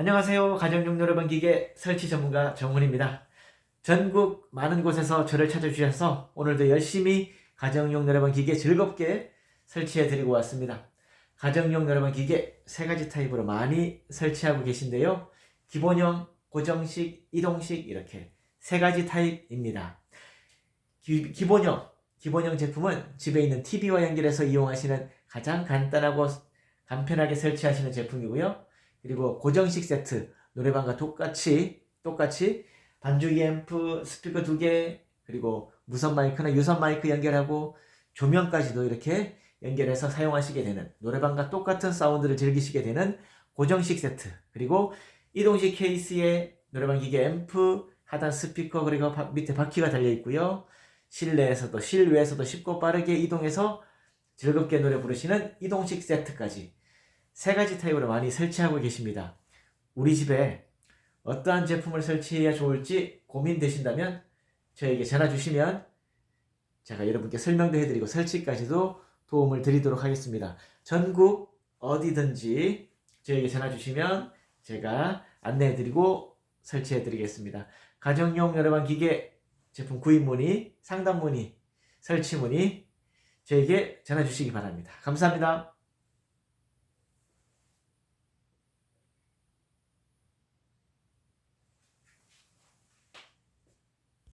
안녕하세요. 가정용 노래방 기계 설치 전문가 정훈입니다. 전국 많은 곳에서 저를 찾아주셔서 오늘도 열심히 가정용 노래방 기계 즐겁게 설치해 드리고 왔습니다. 가정용 노래방 기계 세 가지 타입으로 많이 설치하고 계신데요. 기본형, 고정식, 이동식 이렇게 세 가지 타입입니다. 기, 기본형, 기본형 제품은 집에 있는 TV와 연결해서 이용하시는 가장 간단하고 간편하게 설치하시는 제품이고요. 그리고 고정식 세트 노래방과 똑같이 똑같이 반주기 앰프 스피커 두 개 그리고 무선 마이크나 유선 마이크 연결하고 조명까지도 이렇게 연결해서 사용하시게 되는 노래방과 똑같은 사운드를 즐기시게 되는 고정식 세트. 그리고 이동식 케이스에 노래방 기계 앰프 하단 스피커 그리고 바- 밑에 바퀴가 달려 있고요. 실내에서도 실외에서도 쉽고 빠르게 이동해서 즐겁게 노래 부르시는 이동식 세트까지 세 가지 타입으로 많이 설치하고 계십니다. 우리 집에 어떠한 제품을 설치해야 좋을지 고민되신다면 저에게 전화 주시면 제가 여러분께 설명도 해드리고 설치까지도 도움을 드리도록 하겠습니다. 전국 어디든지 저에게 전화 주시면 제가 안내해드리고 설치해드리겠습니다. 가정용 여러분 기계 제품 구입 문의, 상담 문의, 설치 문의 저에게 전화 주시기 바랍니다. 감사합니다.